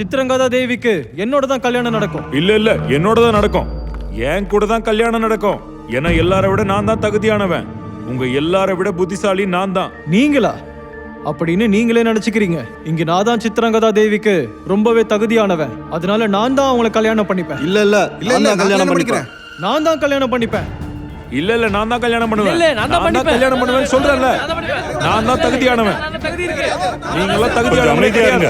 சித்திரங்கதா தேவிக்கு என்னோட தான் கல்யாணம் நடக்கும். இல்ல இல்ல என்னோட தான் நடக்கும். என் கூட தான் கல்யாணம் நடக்கும். ஏன்னா எல்லாரை விட நான் தான் தகுதியானவன். உங்க எல்லாரை விட புத்திசாலி நான் தான். நீங்களா? அப்படின்னு நீங்களே நினைச்சுக்கிறீங்க. இங்க நான் தான் சித்திரங்கதா தேவிக்கு ரொம்பவே தகுதியானவன். அதனால நான் தான் அவங்கள கல்யாணம் பண்ணிப்பேன். இல்ல இல்ல இல்ல, நான் கல்யாணம் பண்ணிக்கிறேன். நான் தான் கல்யாணம் பண்ணிப்பேன். இல்ல இல்ல நான் தான் கல்யாணம் பண்ணுவேன். இல்ல, நான் தான். கல்யாணம் பண்ணுவேன் சொல்றேன்ல. நான் தான் தகுதியானவன். நீங்க எல்லாம் தகுதியானவங்க அமைதியா இருங்க.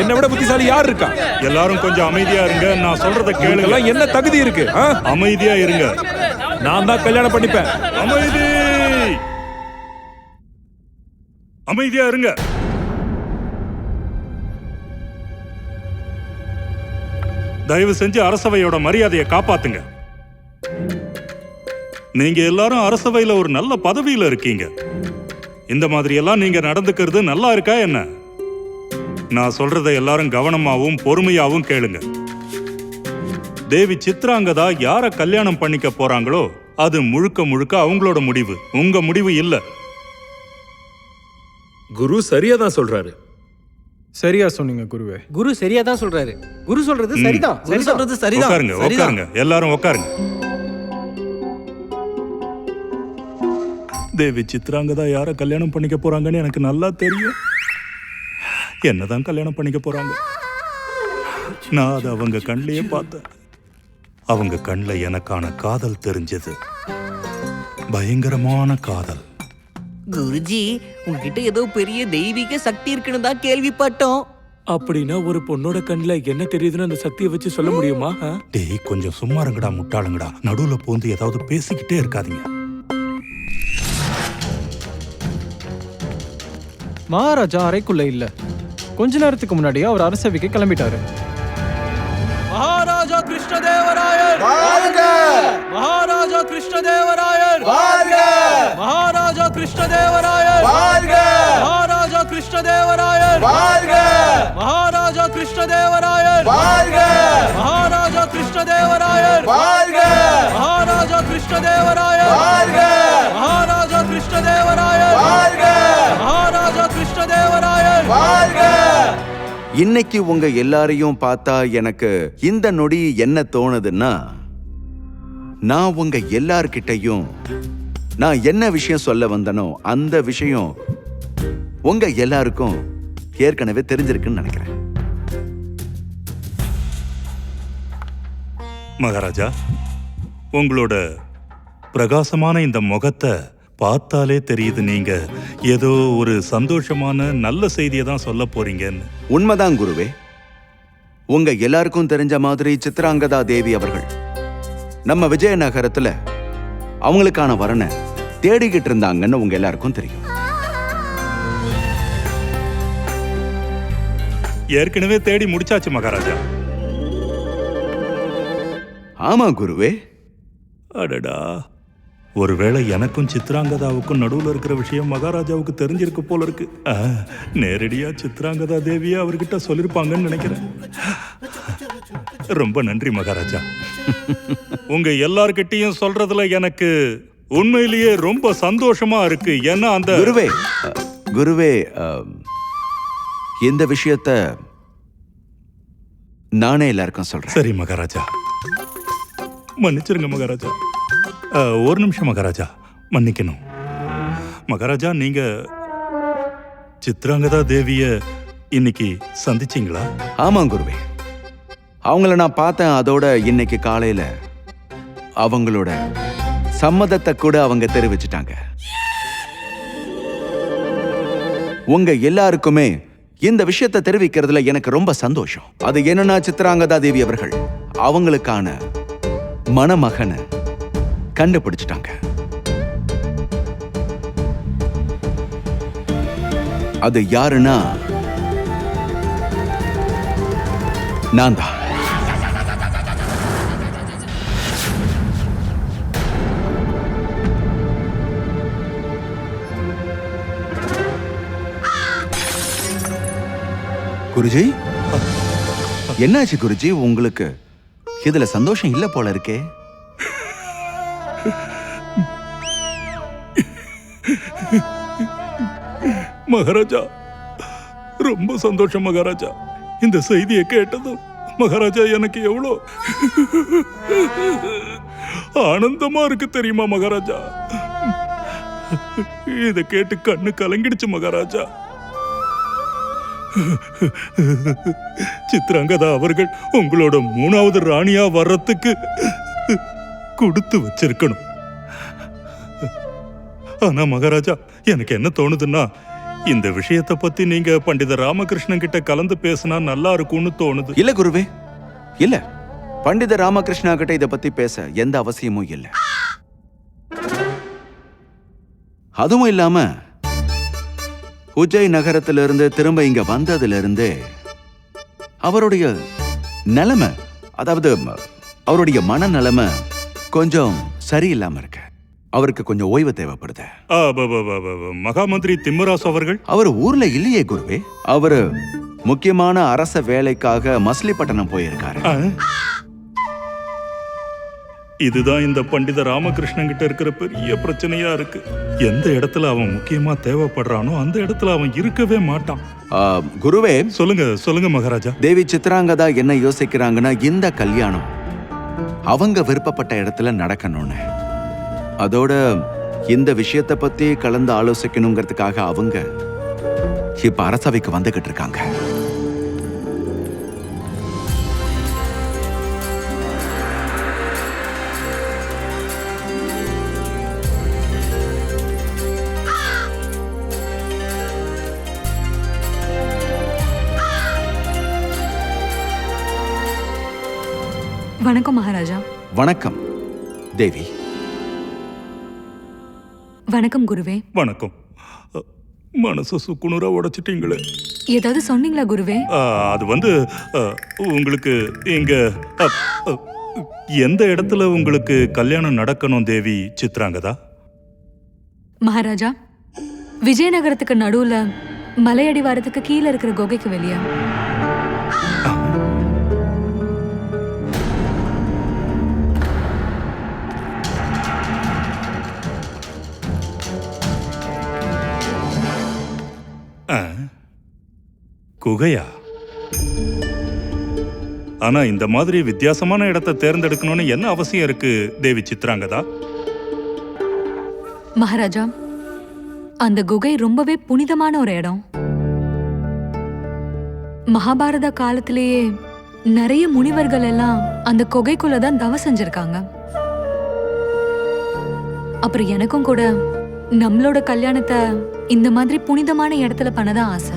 என்னை விட புத்திசாலி யார் இருக்கா? எல்லாரும் கொஞ்சம் அமைதியா இருங்க. நான் சொல்றத கேளுங்க. எல்லாம் என்ன தகுதி இருக்கு? அமைதியா இருங்க. நான் தான் கல்யாணம் பண்ணிப்பேன். அமைதி! அமைதியா இருங்க. தயவு செஞ்சு அரசவையோட மரியாதையை காப்பாத்துங்க. நீங்க எல்லாரும் அரசவையில ஒரு நல்ல பதவியில இருக்கீங்க. இந்த மாதிரி எல்லாம் நீங்க நடந்துக்கிறது நல்லா இருக்கா என்ன? நான் சொல்றதை எல்லாரும் கவனமாவும் பொறுமையாவும் கேளுங்க. தேவி சித்ராங்கதா யார கல்யாணம் பண்ணிக்க போறாங்களோ அது முழுக்க முழுக்க அவங்களோட முடிவு. உங்க முடிவு இல்ல. குரு சரியா தான் சொல்றாரு. சரியா சொன்னீங்க குருவே. குரு சரியா தான் சொல்றாரு. குரு சொல்றது. சரிதான். குரு சொல்றது சரிதான். உட்காருங்க. உட்காருங்க எல்லாரும் உட்காருங்க. தேவி சித்ராங்கதா யார கல்யாணம் பண்ணிக்க போறாங்கன்னு எனக்கு நல்லா தெரியும். என்னதான் கல்யாணம் பண்ணிக்க போறாங்க. நான் அதை அவங்க கண்ணிலேயே பார்த்தேன். அவங்க கண்ணில் எனக்கான காதல் தெரிஞ்சது. பயங்கரமான காதல். குருஜி உங்ககிட்ட ஏதோ பெரிய தெய்வீக சக்தி இருக்குன்னு தான் கேள்விப்பட்டோம். அப்படின்னா ஒரு பொண்ணோட கண்ணுல என்ன தெரியுதுன்னு அந்த சக்தியை வச்சு சொல்ல முடியுமா? டேய் கொஞ்சம் சும்மா இருங்கடா முட்டாளுங்கடா. நடுவுல பூந்து ஏதாவது பேசிக்கிட்டே இருக்காதீங்க. மகாராஜா அறைக்குள்ள இல்ல. கொஞ்ச நேரத்துக்கு முன்னாடியே அவர் அரசவைக்கு கிளம்பிட்டாரு. மகாராஜா கிருஷ்ணதேவராயர்! மகாராஜா கிருஷ்ணதேவராயர்! மகாராஜா கிருஷ்ணதேவராயர்! மகாராஜா கிருஷ்ணதேவராயர்! மகாராஜா கிருஷ்ணதேவராயர்! மகாராஜா கிருஷ்ணதேவராயர்! மகாராஜா கிருஷ்ணதேவராயர்! மகாராஜா கிருஷ்ணதேவராயர் இன்னைக்கு உங்க எல்லாரையும் பார்த்தா எனக்கு இந்த நொடி என்ன தோணுதுன்னா நான் உங்க எல்லார்கிட்டையும் நான் என்ன விஷயம் சொல்ல வந்தனோ அந்த விஷயம் உங்க எல்லாருக்கும் ஏற்கனவே தெரிஞ்சிருக்குன்னு நினைக்கிறேன். மகாராஜா உங்களோட பிரகாசமான இந்த முகத்தை பார்த்தாலே தெரியுது நீங்க. ஏதோ ஒரு சந்தோஷமான நல்ல செய்தியை தான் சொல்ல போறீங்கன்னு. உண்மைதான் குருவே. உங்க எல்லாருக்கும் தெரிஞ்ச மாதிரி சித்ராங்கதா தேவி அவர்கள். நம்ம விஜயநகரத்துல அவங்களுக்கான வரனை தேடிக்கிட்டு இருந்தாங்கன்னு உங்க எல்லாருக்கும் தெரியும். ஏற்கனவே தேடி முடிச்சாச்சு மகாராஜா. ஆமா குருவே. அடடா. ஒருவேளை எனக்கும் சித்ராங்கதாவுக்கும் நடுவுல இருக்கிற விஷயம் மகாராஜாவுக்கு தெரிஞ்சிருக்கு போல இருக்கு. ஆ, நேரடியா சித்ராங்கதா தேவியே அவர்கிட்ட சொல்லிருப்பாங்கன்னு நினைக்கிறேன். ரொம்ப நன்றி மகாராஜா. உங்க எல்லார்கிட்டயும் சொல்றதுல எனக்கு உண்மையிலேயே ரொம்ப சந்தோஷமா இருக்கு. ஏன்னா அந்த குருவே குருவே இந்த விஷயத்த நானே எல்லாருக்கும் சொல்றேன். சரி மகாராஜா. மன்னிச்சிருங்க மகாராஜா. ஒரு நிமிஷம் மகாராஜா. மன்னிக்கணும். மகாராஜா நீங்க சித்ராங்கதா தேவிய இன்னைக்கு சந்திச்சீங்களா? ஆமாம் குருவே. அவங்கள நான் பார்த்தேன். அதோட இன்னைக்கு காலையில அவங்களோட சம்மதத்தை கூட அவங்க தெரிவிச்சிட்டாங்க. உங்க எல்லாருக்குமே இந்த விஷயத்தை தெரிவிக்கிறதுல எனக்கு ரொம்ப சந்தோஷம். அது என்னன்னா சித்ராங்கதா தேவி அவர்கள் அவங்களுக்கான மணமகனை கண்டுபிடிச்சிட்டாங்க. அது யாருன்னா? நான் தான் குருஜி? என்னாச்சு குருஜி உங்களுக்கு? இதுல சந்தோஷம் இல்ல போல இருக்கே. மகாராஜா ரொம்ப சந்தோஷம் மகாராஜா. இந்த செய்தியை கேட்டதும் மகாராஜா எனக்கு எவ்வளோ ஆனந்தமா இருக்கு தெரியுமா மகாராஜா? இதை கேட்டு கண்ணு கலங்கிடுச்சு மகாராஜா. சித்ராங்கதா அவர்கள் உங்களோட மூணாவது ராணியா வர்றதுக்கு கொடுத்து வச்சிருக்கணும். ஆனா மகாராஜா எனக்கு என்ன தோணுதுன்னா இந்த விஷயத்தை பத்தி நீங்க பண்டித ராமகிருஷ்ணன் கிட்ட கலந்து பேசினா நல்லா இருக்கும்னு தோணுது. இல்ல குருவே. இல்ல. பண்டித ராமகிருஷ்ணா கிட்ட இதை பத்தி பேச எந்த அவசியமும் இல்ல. அதுவும் இல்லாம உஜய் நகரத்திலிருந்து திரும்ப இங்க வந்ததுல இருந்தே அவருடைய நிலைமை அதாவது அவருடைய அவருடைய மனநிலைமை கொஞ்சம் சரியில்லாம இருக்கு. அவருக்கு கொஞ்சம் ஓய்வு தேவைப்படுது. ஆ, ப- ப- ப- ப- ப- மகாமந்திரி திம்மராசு அவர்கள்? அவர் ஊர்ல இல்லையே குருவே. அவரு முக்கியமான அரச வேலைக்காக மசிலிப்பட்டினம் போயிருக்காரு. ஆ? இதுதான் இந்த பண்டித ராமகிருஷ்ணன் கிட்ட இருக்கிற பெரிய பிரச்சனையா இருக்கு. எந்த இடத்துல அவன் முக்கியமா தேவைப்படுறானோ அந்த இடத்துல அவன் இருக்கவே மாட்டான். ஆ, குருவே. சொல்லுங்க சொல்லுங்க மகாராஜா. தேவி சித்ராங்கதா என்ன யோசிக்கிறாங்கன்னா இந்த கல்யாணம் அவங்க விருப்பப்பட்ட இடத்துல நடக்கணும்னு. அதோட இந்த விஷயத்தை பத்தி கலந்து ஆலோசிக்கணுங்கிறதுக்காக அவங்க இப்ப அரசவைக்கு வந்துகிட்டு இருக்காங்க. வணக்கம் மகாராஜா. வணக்கம் தேவி. வணக்கம் குருவே. வணக்கம். மனசு சுக்குநூறா உடைச்சிட்டீங்களே. ஏதாவது சொன்னீங்களா குருவே? அது வந்து உங்களுக்கு இங்க எந்த இடத்துல உங்களுக்கு கல்யாணம் நடக்கணும் தேவி சித்ராங்கதா? மகாராஜா விஜயநகரத்துக்கு நடுவுல மலையடிவாரத்துக்கு கீழே இருக்கிற குகைக்கு வெளியே. குகையா? ஆனா இந்த மாதிரி வித்தியாசமான இடத்தை தேர்ந்தெடுக்கணும்னு என்ன அவசியம் இருக்கு தேவி சித்ராங்கதா? மகாராஜா அந்த குகை ரொம்பவே புனிதமான ஒரு இடம். மகாபாரத காலத்திலேயே நிறைய முனிவர்கள் எல்லாம் அந்த குகைக்குள்ள தான் தவம் செஞ்சிருக்காங்க. அப்புறம் எனக்கும் கூட நம்மளோட கல்யாணத்தை இந்த மாதிரி புனிதமான இடத்துல பண்ணதான் ஆசை.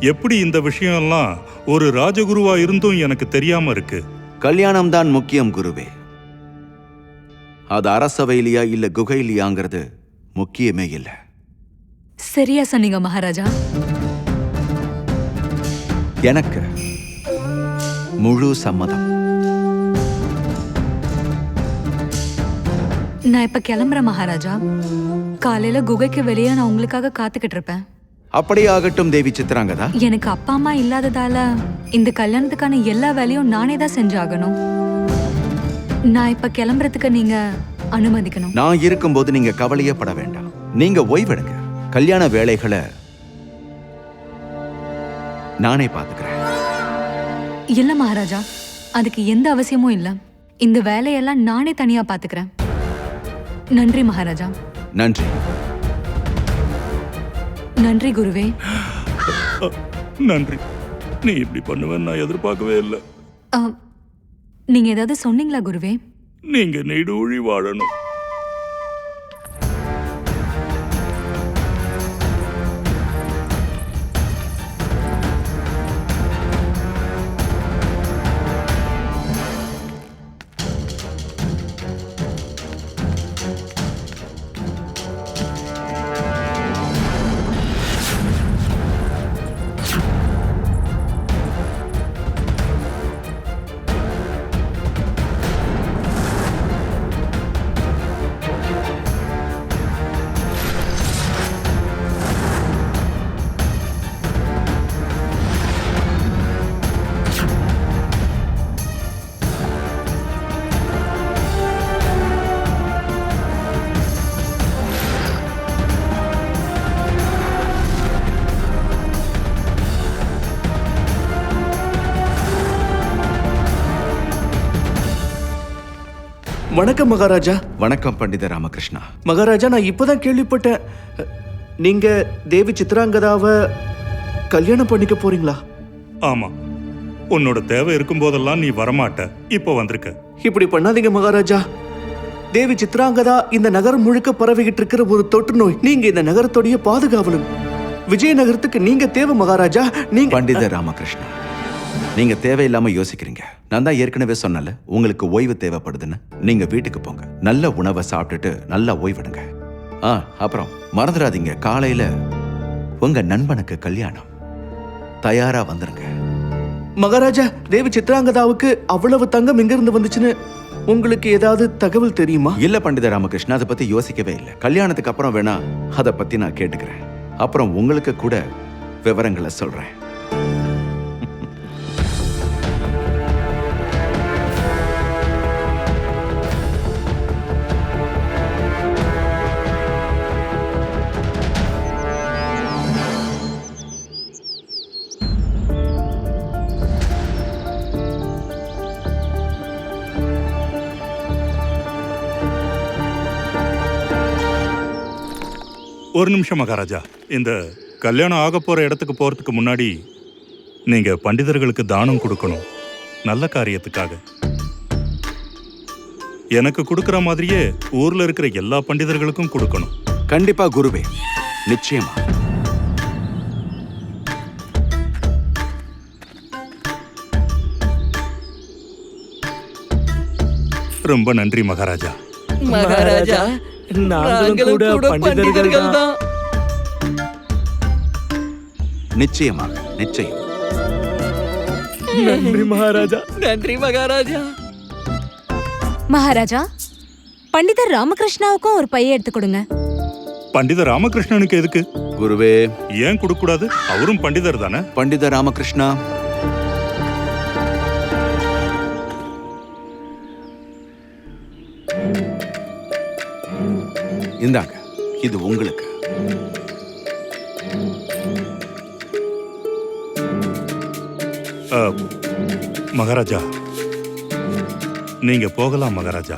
எப்படி இந்த விஷயம் எல்லாம் ஒரு ராஜகுருவா இருந்தும் எனக்கு தெரியாம இருக்கு? கல்யாணம் தான் முக்கியம் குருவே. அது அரசவையிலையா இல்ல குகையிலையாங்கிறது முக்கியமே இல்லை. சரியா சொன்னீங்க மகாராஜா. எனக்கு முழு சம்மதம். நான் இப்ப கிளம்புறேன் மகாராஜா. காலையில குகைக்கு வெளியே நான் உங்களுக்காக காத்துக்கிட்டு இருப்பேன். அப்படியே ஆகட்டும் தேவி சித்ராங்கதா. எனக்கு அப்பா அம்மா இல்லாததால இந்த கல்யாணத்துக்கான எல்லா வேலையும் நானே தான் செஞ்சாகணும். நான் இப்ப கிளம்புறதுக்கு நீங்க அனுமதிக்கணும். நான் இருக்கும்போது நீங்க கவலையே பட வேண்டாம். நீங்க ஓய்வெடுங்க. கல்யாண வேலைகளை நானே பாத்துக்கிறேன் இல்ல மகாராஜா. அதுக்கு எந்த அவசியமும் இல்ல. இந்த வேலையெல்லாம் நானே தனியா பாத்துக்கிறேன் நன்றி மகாராஜா. நன்றி. நன்றி குருவே. நன்றி. நீ இப்படி பண்ணுவேன்னு நான் எதிர்பார்க்கவே இல்லை. நீங்க ஏதாவது சொன்னீங்களா குருவே? நீங்க நெடுழி வாழணும். வணக்கம் மகாராஜா. வணக்கம் பண்டித ராமகிருஷ்ணா. மகாராஜா நான் இப்பதான் கேள்விப்பட்டேன். நீங்க தேவி சித்ராங்கதாவை கல்யாணம் பண்ணிக்க போறீங்களா? ஆமா. உன்னோட தேவை இருக்கும் போதெல்லாம் நீ வரமாட்ட. இப்போ வந்திருக்க. இப்படி பண்ணாதீங்க மகாராஜா. தேவி சித்ராங்கதா இந்த நகரம் முழுக்க பரவிக்கிட்டு இருக்கிற ஒரு தொற்று நோய். நீங்க இந்த நகரத்துடைய பாதுகாவலன். விஜயநகரத்துக்கு நீங்க தேவை மகாராஜா. நீங்க பண்டித ராமகிருஷ்ணா. நீங்க தேவையில்லாம யோசிக்கிறீங்க. நான் தான் ஏற்கனவே சொன்னல உங்களுக்கு ஓய்வு தேவைப்படுதுன்னு. நீங்க வீட்டுக்கு போங்க. நல்ல உணவை சாப்பிட்டுட்டு நல்லா ஓய்விடுங்க. ஆ அப்புறம் மறந்துடாதீங்க. காலையில உங்க நண்பனுக்கு கல்யாணம். தயாரா வந்துருங்க. மகாராஜா தேவி சித்ராங்கதாவுக்கு அவ்வளவு தங்கம் எங்கிருந்து வந்துச்சுன்னு உங்களுக்கு ஏதாவது தகவல் தெரியுமா? இல்ல பண்டித ராமகிருஷ்ணா அதை பத்தி யோசிக்கவே இல்லை. கல்யாணத்துக்கு அப்புறம் வேணா அதை பத்தி நான் கேட்டுக்கிறேன். அப்புறம் உங்களுக்கு கூட விவரங்களை சொல்றேன். ஒரு நிமிஷம் மகாராஜா. இந்த கல்யாணம் ஆக போற இடத்துக்கு போறதுக்கு முன்னாடி நீங்க பண்டிதர்களுக்கு தானம் கொடுக்கணும். நல்ல காரியத்துக்காக. எனக்கு கொடுக்கிற மாதிரியே ஊர்ல இருக்கிற எல்லா பண்டிதர்களுக்கும் கொடுக்கணும். கண்டிப்பா குருவே. நிச்சயமா. ரொம்ப நன்றி மகாராஜா. மகாராஜா நாங்களும் கூட பண்டிதர்கள் தான் நிச்சயமாக நிச்சயம். நன்றி மகாராஜா. நன்றி மகாராஜா. மகாராஜா பண்டிதர் ராமகிருஷ்ணாவுக்கும் ஒரு பைய எடுத்து கொடுங்க. பண்டிதர் ராமகிருஷ்ணனுக்கு எதுக்கு? குருவே. ஏன் கொடுக்க கூடாது அவரும் பண்டிதர் தானே? பண்டித ராமகிருஷ்ணா இந்தாங்க இது உங்களுக்கு. மகாராஜா. நீங்க போகலாம் மகாராஜா.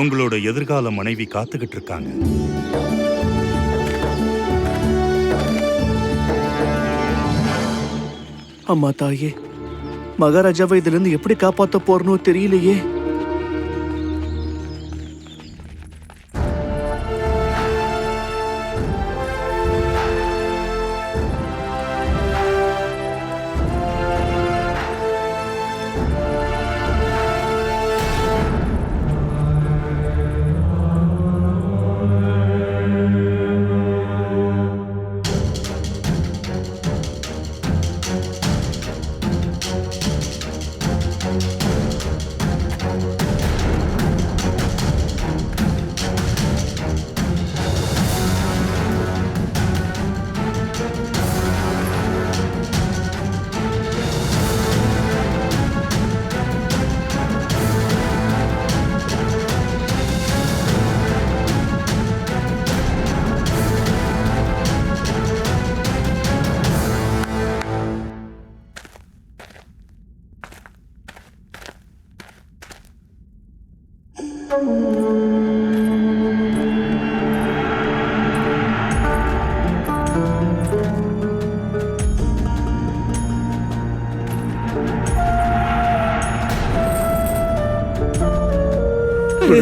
உங்களோட எதிர்கால மனைவி காத்துக்கிட்டு இருக்காங்க அம்மா தாயே. மகாராஜாவை இதுல இருந்து எப்படி காப்பாத்த போறனோ தெரியலையே.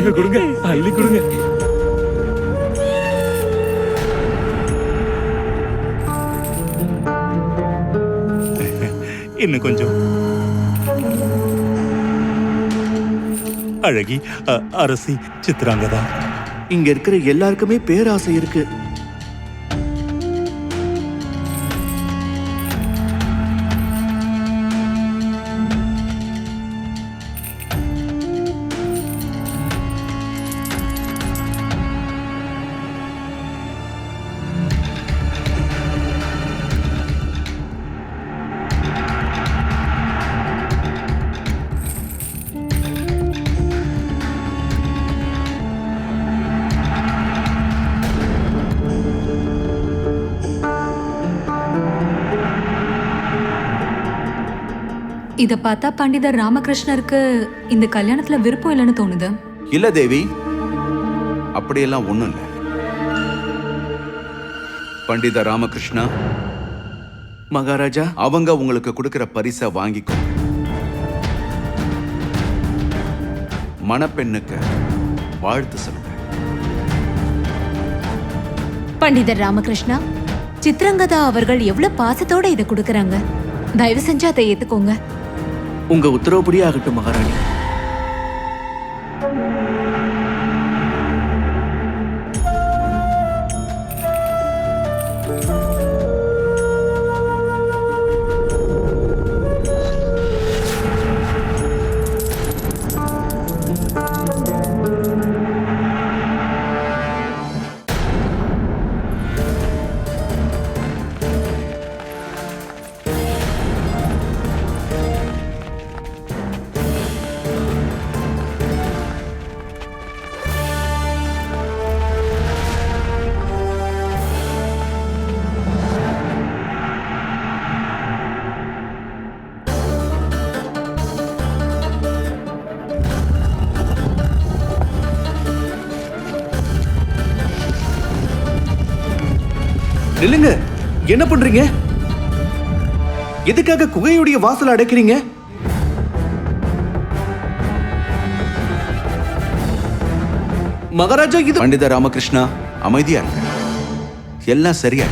கொடுங்க கொடுங்க. அள்ளி கொடுங்க. இன்னும் கொஞ்சம். அழகி அ, அரசி சித்ராங்கதா. இங்க இருக்கிற எல்லாருக்குமே பேராசை இருக்கு. இத பார்த்தா பண்டிதர் ராமகிருஷ்ணருக்கு இந்த கல்யாணத்துல விருப்பம் இல்லைன்னு தோணுது. இல்ல தேவி. அப்படியெல்லாம் ஒண்ணும் இல்ல. பண்டித ராமகிருஷ்ணா மகாராஜா. அவங்க உங்களுக்கு கொடுக்கிற பரிசை வாங்கிக்கோ. மணப்பெண்ணுக்கு வாழ்த்து சொல்லுங்க. பண்டிதர் ராமகிருஷ்ணா சித்ரங்கதா அவர்கள் எவ்வளவு பாசத்தோட இதை கொடுக்கறாங்க? தயவு செஞ்சு அதை ஏத்துக்கோங்க. உங்க உத்தரவுப்படி ஆகட்டும் மகாராணி. நில்லுங்க என்ன பண்றீங்க? எதுக்காக குகையுடைய வாசல் அடைக்கிறீங்க? மகாராஜா இது பண்டித ராமகிருஷ்ணா அமைதியா இருங்க. எல்லாம் சரியா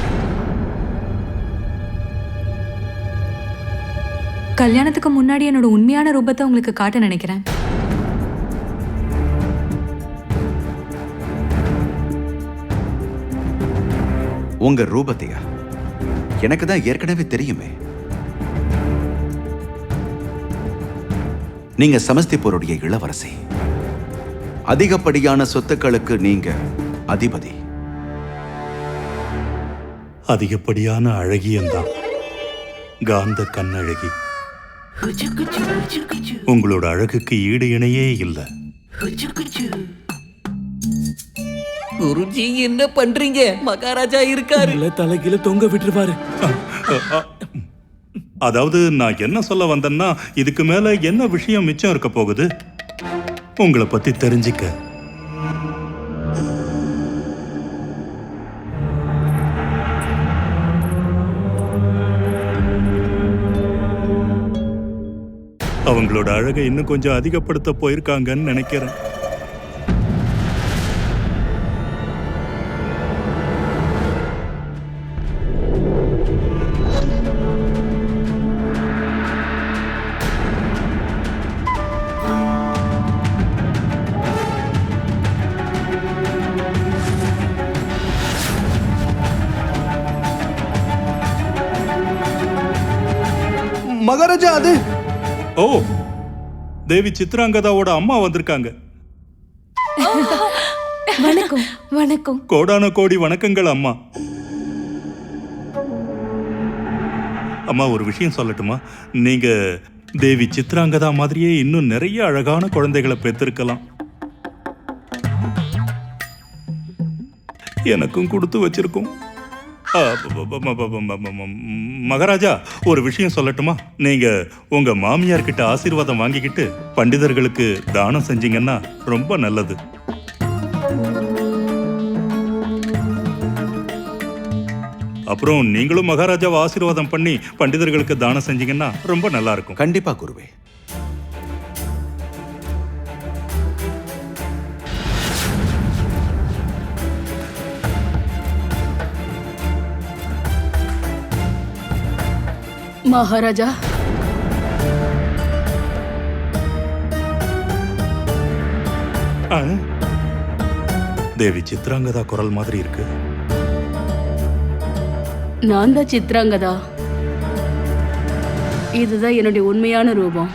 கல்யாணத்துக்கு முன்னாடி என்னோட உண்மையான ரூபத்தை உங்களுக்கு காட்ட நினைக்கிறேன். உங்க ரூபத்தையா? எனக்கு தான் ஏற்கனவே தெரியுமே. நீங்க சமஸ்திபூருடைய இளவரசி. அதிகப்படியான சொத்துக்களுக்கு நீங்க அதிபதி. அதிகப்படியான அழகியந்தான் காந்த கண்ணழகி. உங்களோட அழகுக்கு ஈடு இணையே இல்லை. குருஜி என்ன பண்றீங்க? மகாராஜா இருக்காரு. இல்ல தலைகீழ தொங்க விட்டுருவாரு. அதாவது நான் என்ன சொல்ல வந்தேன்னா இதுக்கு மேல என்ன விஷயம் மிச்சம் இருக்க போகுது? உங்களை பத்தி தெரிஞ்சுக்க. அவங்களோட அழகை இன்னும் கொஞ்சம் அதிகப்படுத்த போயிருக்காங்கன்னு நினைக்கிறேன். மகாராஜா அது ஓ தேவி சித்ராங்கதாவோட அம்மா வந்திருக்காங்க. வணக்கம். வணக்கம். கோடான கோடி வணக்கங்கள் அம்மா. அம்மா ஒரு விஷயம் சொல்லட்டுமா? நீங்க தேவி சித்ராங்கதா மாதிரியே இன்னும் நிறைய அழகான குழந்தைகளை பெற்றிருக்கலாம். எனக்கும் கொடுத்து வச்சிருக்கோம். மகாராஜா ஒரு விஷயம் சொல்லட்டுமா? நீங்க உங்க மாமியார் கிட்ட ஆசீர்வாதம் வாங்கிக்கிட்டு பண்டிதர்களுக்கு தானம் செஞ்சீங்கன்னா ரொம்ப நல்லது. அப்புறம் நீங்களும் மகாராஜாவை ஆசீர்வாதம் பண்ணி பண்டிதர்களுக்கு தானம் செஞ்சீங்கன்னா ரொம்ப நல்லா இருக்கும். கண்டிப்பா குருவே. மகாராஜா. தேவி சித்ராங்கதா குரல் மாதிரி இருக்கு. நான் தான் சித்ராங்கதா. இதுதான் என்னுடைய உண்மையான ரூபம்.